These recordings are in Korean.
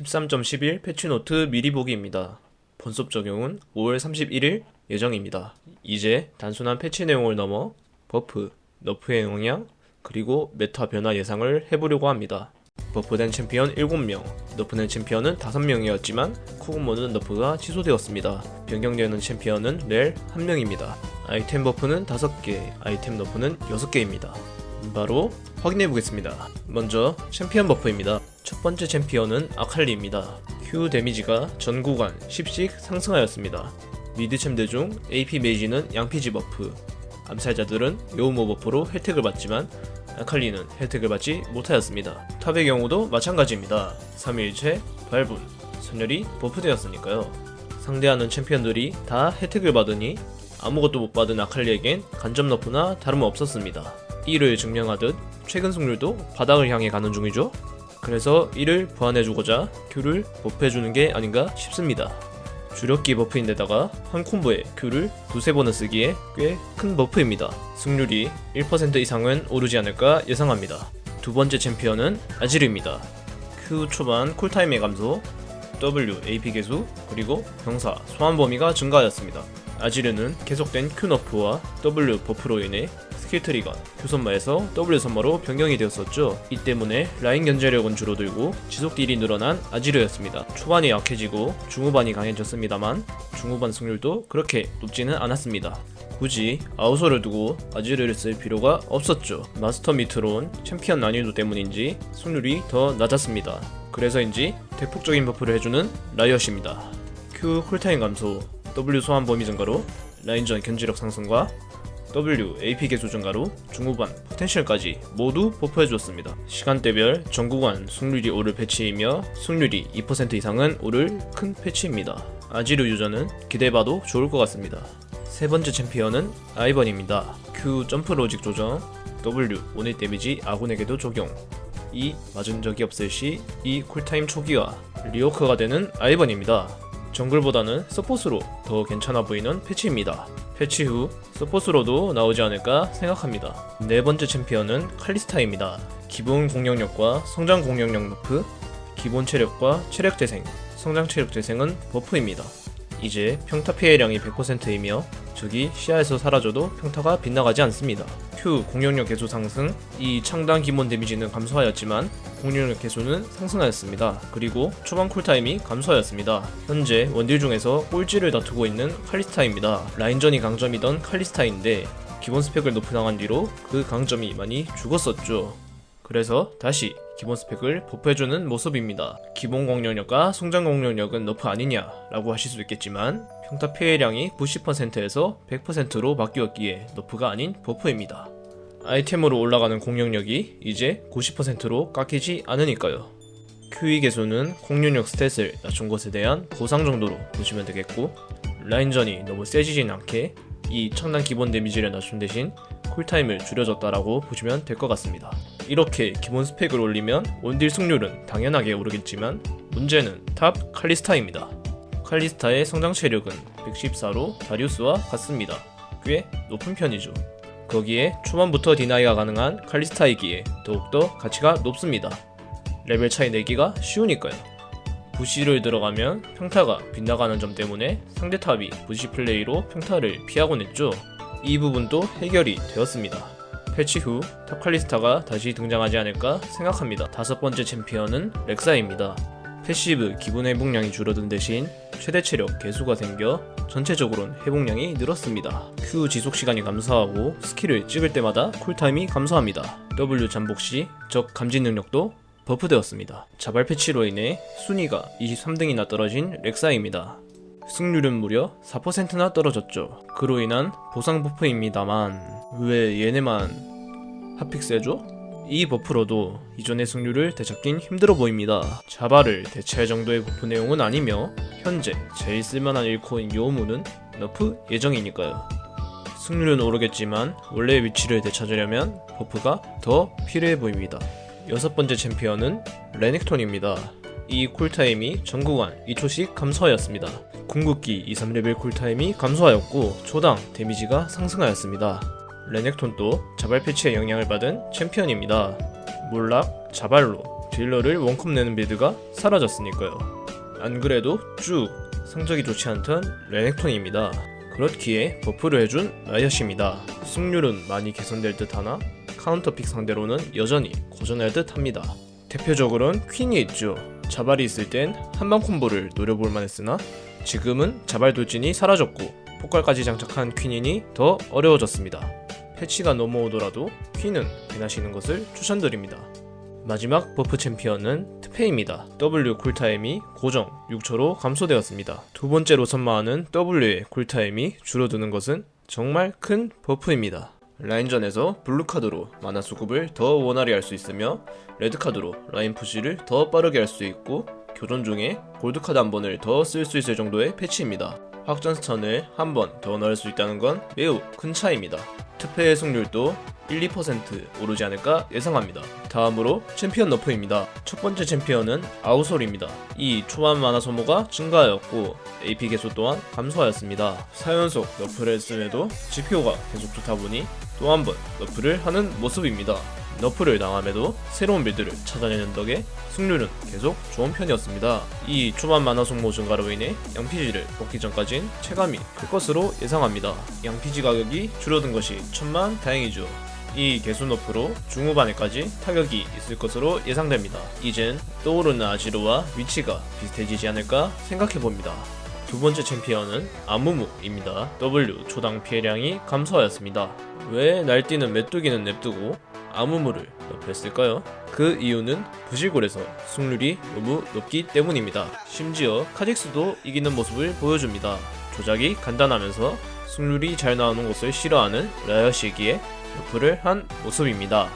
13.11 패치노트 미리 보기입니다. 본섭 적용은 5월 31일 예정입니다. 이제 단순한 패치 내용을 넘어 버프, 너프의 영향, 그리고 메타 변화 예상을 해보려고 합니다. 버프된 챔피언 7명, 너프된 챔피언은 5명이었지만 쿠그모는 너프가 취소되었습니다. 변경되는 챔피언은 렐 1명입니다. 아이템 버프는 5개, 아이템 너프는 6개입니다. 바로 확인해 보겠습니다. 먼저 챔피언 버프입니다. 첫 번째 챔피언은 아칼리입니다. Q 데미지가 전 구간 10씩 상승하였습니다. 미드챔 중 AP 메이지는 양피지 버프, 암살자들은 요우모 버프로 혜택을 받지만 아칼리는 혜택을 받지 못하였습니다. 탑의 경우도 마찬가지입니다. 3일체, 발분, 선열이 버프되었으니까요. 상대하는 챔피언들이 다 혜택을 받으니 아무것도 못 받은 아칼리에겐 간접 너프나 다름없었습니다. 이를 증명하듯 최근 승률도 바닥을 향해 가는 중이죠. 그래서 이를 보완해주고자 Q를 버프해주는 게 아닌가 싶습니다. 주력기 버프인데다가 한 콤보에 Q를 두세 번을 쓰기에 꽤 큰 버프입니다. 승률이 1% 이상은 오르지 않을까 예상합니다. 두 번째 챔피언은 아지르입니다. Q 초반 쿨타임의 감소, W AP 개수, 그리고 병사 소환 범위가 증가하였습니다. 아지르는 계속된 Q 너프와 W 버프로 인해 스킬 트리가 Q 선마에서 W 선마로 변경이 되었었죠. 이 때문에 라인 견제력은 줄어들고 지속 딜이 늘어난 아지르였습니다. 초반이 약해지고 중후반이 강해졌습니다만 중후반 승률도 그렇게 높지는 않았습니다. 굳이 아우서를 두고 아지르를 쓸 필요가 없었죠. 마스터 밑으로 챔피언 난이도 때문인지 승률이 더 낮았습니다. 그래서인지 대폭적인 버프를 해주는 라이엇입니다. Q 쿨타임 감소, W 소환 범위 증가로 라인전 견지력 상승과 W AP 개수 증가로 중후반 포텐셜까지 모두 버프해주었습니다. 시간대별 전구간 승률이 오를 패치이며 승률이 2% 이상은 오를 큰 패치입니다. 아지르 유저는 기대해봐도 좋을 것 같습니다. 세 번째 챔피언은 아이번입니다. Q 점프 로직 조정, W 원일 데미지 아군에게도 적용. 이 맞은 적이 없을 시이 쿨타임 초기화 리오크가 되는 아이번입니다. 정글보다는 서폿으로 더 괜찮아 보이는 패치입니다. 패치 후 서폿으로도 나오지 않을까 생각합니다. 네 번째 챔피언은 칼리스타입니다. 기본 공격력과 성장 공격력 너프, 기본 체력과 체력 재생, 성장 체력 재생은 버프입니다. 이제 평타 피해량이 100%이며 적이 시야에서 사라져도 평타가 빗나가지 않습니다. Q 공격력 개수 상승, 이 창단 기본 데미지는 감소하였지만 공격력 개수는 상승하였습니다. 그리고 초반 쿨타임이 감소하였습니다. 현재 원딜 중에서 꼴찌를 다투고 있는 칼리스타입니다. 라인전이 강점이던 칼리스타인데 기본 스펙을 높여나간 뒤로 그 강점이 많이 죽었었죠. 그래서 다시 기본 스펙을 버프해주는 모습입니다. 기본 공격력과 성장 공격력은 너프 아니냐 라고 하실 수 있겠지만 평타 피해량이 90%에서 100%로 바뀌었기에 너프가 아닌 버프입니다. 아이템으로 올라가는 공격력이 이제 90%로 깎이지 않으니까요. QE 개수는 공격력 스탯을 낮춘 것에 대한 보상 정도로 보시면 되겠고 라인전이 너무 세지진 않게 이 청단 기본 데미지를 낮춘 대신 쿨타임을 줄여줬다라고 보시면 될 것 같습니다. 이렇게 기본 스펙을 올리면 원딜 승률은 당연하게 오르겠지만 문제는 탑 칼리스타입니다. 칼리스타의 성장 체력은 114로 다리우스와 같습니다. 꽤 높은 편이죠. 거기에 초반부터 디나이가 가능한 칼리스타이기에 더욱더 가치가 높습니다. 레벨 차이 내기가 쉬우니까요. 부시를 들어가면 평타가 빗나가는 점 때문에 상대 탑이 부시 플레이로 평타를 피하곤 했죠. 이 부분도 해결이 되었습니다. 패치 후 탑칼리스타가 다시 등장하지 않을까 생각합니다. 다섯 번째 챔피언은 렉사입니다. 패시브 기본 회복량이 줄어든 대신 최대 체력 개수가 생겨 전체적으로는 회복량이 늘었습니다. Q 지속 시간이 감소하고 스킬을 찍을 때마다 쿨타임이 감소합니다. W 잠복 시 적 감지 능력도 버프되었습니다. 자발 패치로 인해 순위가 23등이나 떨어진 렉사입니다. 승률은 무려 4%나 떨어졌죠. 그로 인한 보상 버프입니다만 왜 얘네만 핫픽 세죠? 이 버프로도 이전의 승률을 되찾긴 힘들어 보입니다. 자바를 대체할 정도의 버프 내용은 아니며 현재 제일 쓸만한 1코인 요무는 너프 예정이니까요. 승률은 오르겠지만 원래의 위치를 되찾으려면 버프가 더 필요해 보입니다. 여섯 번째 챔피언은 레넥톤입니다. 이 쿨타임이 전 구간 2초씩 감소하였습니다. 궁극기 2, 3레벨 쿨타임이 감소하였고 초당 데미지가 상승하였습니다. 레넥톤도 자발 패치의 영향을 받은 챔피언입니다. 몰락, 자발로 딜러를 원컵 내는 빌드가 사라졌으니까요. 안 그래도 쭉 성적이 좋지 않던 레넥톤입니다. 그렇기에 버프를 해준 라이엇입니다. 승률은 많이 개선될 듯 하나 카운터픽 상대로는 여전히 고전할 듯 합니다. 대표적으로는 퀸이 있죠. 자발이 있을 땐 한방 콤보를 노려볼 만했으나 지금은 자발 돌진이 사라졌고 폭발까지 장착한 퀸이니 더 어려워졌습니다. 패치가 넘어오더라도 퀸은 배나시는 것을 추천드립니다. 마지막 버프 챔피언은 트페입니다. W 쿨타임이 고정 6초로 감소되었습니다. 두 번째로 선마하는 W의 쿨타임이 줄어드는 것은 정말 큰 버프입니다. 라인전에서 블루카드로 마나 수급을 더 원활히 할 수 있으며 레드카드로 라인 푸시를 더 빠르게 할 수 있고 교전 중에 골드카드 한 번을 더 쓸 수 있을 정도의 패치입니다. 확전 스턴을 한 번 더 넣을 수 있다는 건 매우 큰 차이입니다. 투패의 승률도 1, 2% 오르지 않을까 예상합니다. 다음으로 챔피언 너프입니다. 첫 번째 챔피언은 아우솔입니다. 이 초반 만화 소모가 증가하였고 AP 개수 또한 감소하였습니다. 4연속 너프를 했음에도 GPO가 계속 좋다 보니 또 한 번 너프를 하는 모습입니다. 너프를 당함에도 새로운 빌드를 찾아내는 덕에 승률은 계속 좋은 편이었습니다. 이 초반 만화 소모 증가로 인해 양피지를 뽑기 전까진 체감이 클 것으로 예상합니다. 양피지 가격이 줄어든 것이 천만 다행이죠. 이 개수 너프로 중후반에까지 타격이 있을 것으로 예상됩니다. 이젠 떠오르는 아지로와 위치가 비슷해지지 않을까 생각해봅니다. 두 번째 챔피언은 아무무입니다. W 초당 피해량이 감소하였습니다. 왜 날뛰는 메뚜기는 냅두고 아무무를 높였을까요? 그 이유는 부실골에서 승률이 너무 높기 때문입니다. 심지어 카직스도 이기는 모습을 보여줍니다. 조작이 간단하면서 승률이 잘 나오는 것을 싫어하는 라이엇이기에 너프를 한 모습입니다.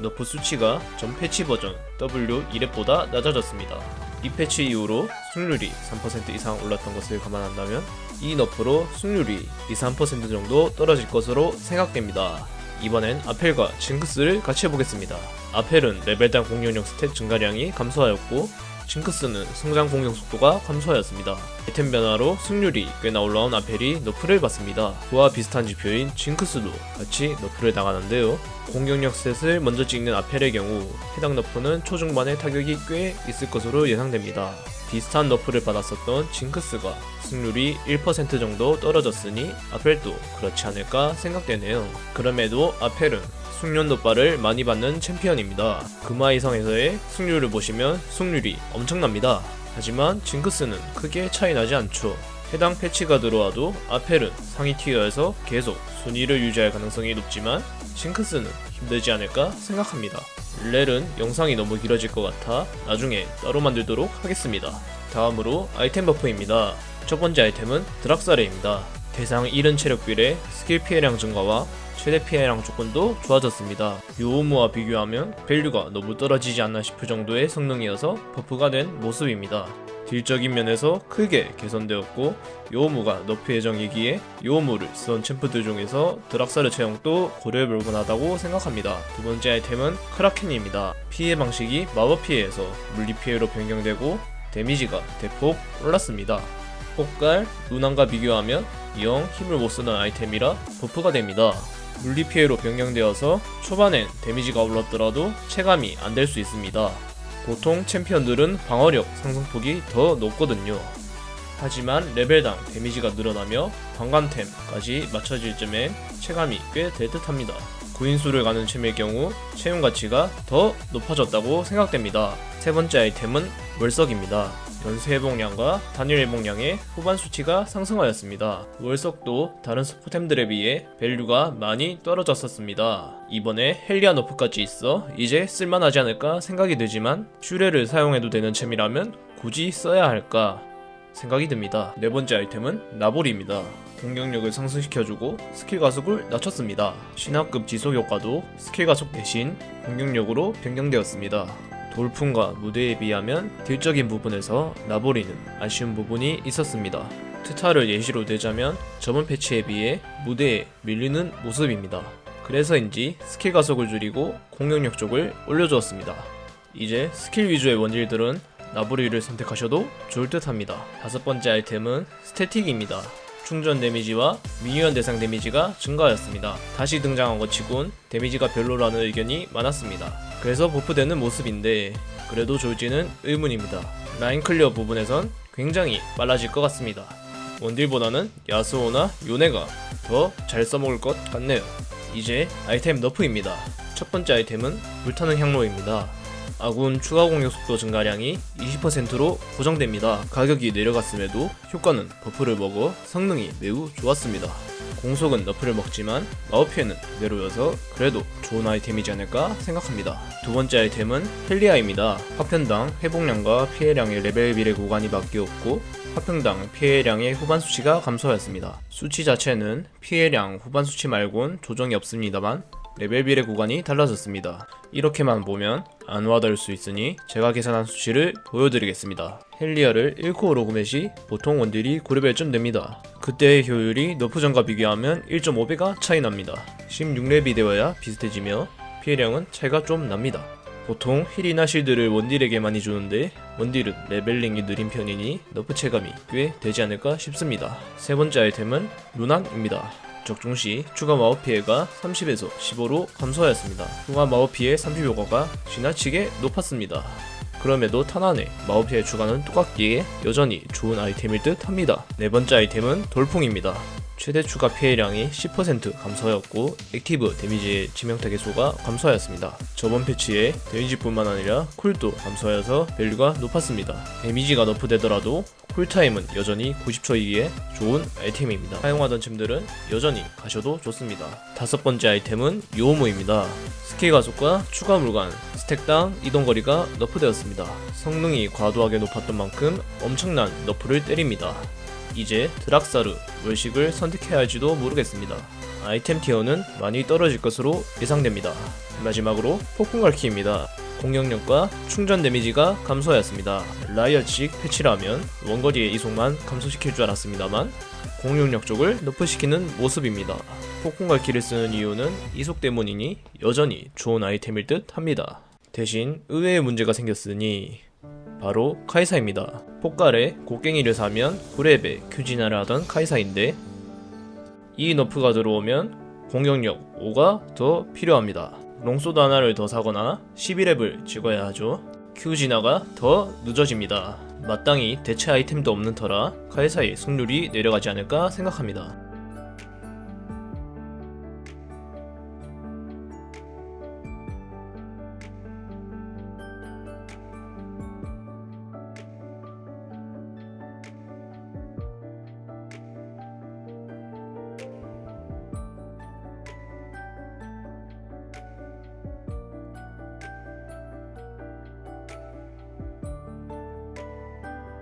너프 수치가 전 패치 버전 W1랩보다 낮아졌습니다. 이 패치 이후로 승률이 3% 이상 올랐던 것을 감안한다면 이 너프로 승률이 2, 3% 정도 떨어질 것으로 생각됩니다. 이번엔 아펠과 징크스를 같이 해보겠습니다. 아펠은 레벨당 공격력 스탯 증가량이 감소하였고 징크스는 성장 공격 속도가 감소하였습니다. 아이템 변화로 승률이 꽤나 올라온 아펠이 너프를 받습니다. 그와 비슷한 지표인 징크스도 같이 너프를 당하는데요. 공격력 스탯을 먼저 찍는 아펠의 경우 해당 너프는 초중반의 타격이 꽤 있을 것으로 예상됩니다. 비슷한 너프를 받았었던 징크스가 승률이 1% 정도 떨어졌으니 아펠도 그렇지 않을까 생각되네요. 그럼에도 아펠은 숙련 도빠를 많이 받는 챔피언입니다. 금화이성에서의 승률을 보시면 승률이 엄청납니다. 하지만 징크스는 크게 차이 나지 않죠. 해당 패치가 들어와도 아펠은 상위 티어에서 계속 순위를 유지할 가능성이 높지만 징크스는 힘들지 않을까 생각합니다. 렐은 영상이 너무 길어질 것 같아 나중에 따로 만들도록 하겠습니다. 다음으로 아이템 버프입니다. 첫 번째 아이템은 드락사레입니다. 대상 잃은 체력 비례, 스킬 피해량 증가와 최대 피해량 조건도 좋아졌습니다. 요오무와 비교하면 밸류가 너무 떨어지지 않나 싶을 정도의 성능이어서 버프가 된 모습입니다. 딜적인 면에서 크게 개선되었고 요오무가 너프 예정이기에 요오무를 쓰던 챔프들 중에서 드락사르 채용도 고려해볼 만 하다고 생각합니다. 두 번째 아이템은 크라켄입니다. 피해 방식이 마법 피해에서 물리 피해로 변경되고 데미지가 대폭 올랐습니다. 폭갈, 루난과 비교하면 영 힘을 못 쓰는 아이템이라 버프가 됩니다. 물리 피해로 변경되어서 초반엔 데미지가 올랐더라도 체감이 안 될 수 있습니다. 보통 챔피언들은 방어력 상승폭이 더 높거든요. 하지만 레벨당 데미지가 늘어나며 방관템까지 맞춰질 쯤엔 체감이 꽤 될 듯합니다. 구인수를 가는 챔의 경우 채용 가치가 더 높아졌다고 생각됩니다. 세 번째 아이템은 월석입니다. 연쇄 회복량과 단일 회복량의 후반 수치가 상승하였습니다. 월석도 다른 스포템들에 비해 밸류가 많이 떨어졌었습니다. 이번에 헬리아 너프까지 있어 이제 쓸만하지 않을까 생각이 들지만 슈레를 사용해도 되는 챔이라면 굳이 써야 할까 생각이 듭니다. 네 번째 아이템은 나볼입니다. 공격력을 상승시켜주고 스킬 가속을 낮췄습니다. 신화급 지속 효과도 스킬 가속 대신 공격력으로 변경되었습니다. 돌풍과 무대에 비하면 딜적인 부분에서 나보리는 아쉬운 부분이 있었습니다. 트타를 예시로 대자면 저번 패치에 비해 무대에 밀리는 모습입니다. 그래서인지 스킬 가속을 줄이고 공격력 쪽을 올려주었습니다. 이제 스킬 위주의 원딜들은 나보리를 선택하셔도 좋을 듯 합니다. 다섯 번째 아이템은 스태틱입니다. 충전 데미지와 미니언 대상 데미지가 증가하였습니다. 다시 등장한 것 치곤 데미지가 별로라는 의견이 많았습니다. 그래서 버프되는 모습인데 그래도 좋을지는 의문입니다. 라인 클리어 부분에선 굉장히 빨라질 것 같습니다. 원딜보다는 야스오나 요네가 더 잘 써먹을 것 같네요. 이제 아이템 너프입니다. 첫 번째 아이템은 불타는 향로입니다. 아군 추가 공격 속도 증가량이 20%로 고정됩니다. 가격이 내려갔음에도 효과는 버프를 먹어 성능이 매우 좋았습니다. 공속은 너프를 먹지만 마법 피해는 그대로여서 그래도 좋은 아이템이지 않을까 생각합니다. 두 번째 아이템은 헬리아입니다. 화편당 회복량과 피해량의 레벨 비례 구간이 바뀌었고 화평당 피해량의 후반 수치가 감소하였습니다. 수치 자체는 피해량 후반 수치 말곤 조정이 없습니다만 레벨 비례 구간이 달라졌습니다. 이렇게만 보면 안 와닿을 수 있으니 제가 계산한 수치를 보여드리겠습니다. 헬리아를 1코어로 구매 시 보통 원딜이 9레벨쯤 됩니다. 그때의 효율이 너프 전과 비교하면 1.5배가 차이 납니다. 16렙이 되어야 비슷해지며 피해량은 차이가 좀 납니다. 보통 힐이나 실드를 원딜에게 많이 주는데 원딜은 레벨링이 느린 편이니 너프 체감이 꽤 되지 않을까 싶습니다. 세 번째 아이템은 루난입니다. 적중 시 추가 마법 피해가 30에서 15로 감소하였습니다. 추가 마법 피해 30효과가 지나치게 높았습니다. 그럼에도 탄환의 마법 피해 추가는 똑같기에 여전히 좋은 아이템일 듯 합니다. 네 번째 아이템은 돌풍입니다. 최대 추가 피해량이 10% 감소하였고 액티브 데미지의 치명타 개수가 감소하였습니다. 저번 패치에 데미지뿐만 아니라 쿨도 감소하여서 밸류가 높았습니다. 데미지가 너프되더라도 쿨타임은 여전히 90초이기에 좋은 아이템입니다. 사용하던 챔들은 여전히 가셔도 좋습니다. 다섯 번째 아이템은 요오모입니다. 스킬 가속과 추가 물관, 스택당 이동거리가 너프되었습니다. 성능이 과도하게 높았던 만큼 엄청난 너프를 때립니다. 이제 드락사르, 월식을 선택해야 할지도 모르겠습니다. 아이템 티어는 많이 떨어질 것으로 예상됩니다. 마지막으로 폭풍갈키입니다. 공격력과 충전 데미지가 감소하였습니다. 라이엇식 패치라면 원거리의 이속만 감소시킬 줄 알았습니다만 공격력 쪽을 너프시키는 모습입니다. 폭풍갈 키를 쓰는 이유는 이속 때문이니 여전히 좋은 아이템일 듯 합니다. 대신 의외의 문제가 생겼으니 바로 카이사입니다. 폭갈에 곡괭이를 사면 9렙에 큐진화를 하던 카이사인데 이 너프가 들어오면 공격력 5가 더 필요합니다. 롱소드 하나를 더 사거나 11렙을 찍어야 하죠. 큐 진화가 더 늦어집니다. 마땅히 대체 아이템도 없는 터라 카이사의 승률이 내려가지 않을까 생각합니다.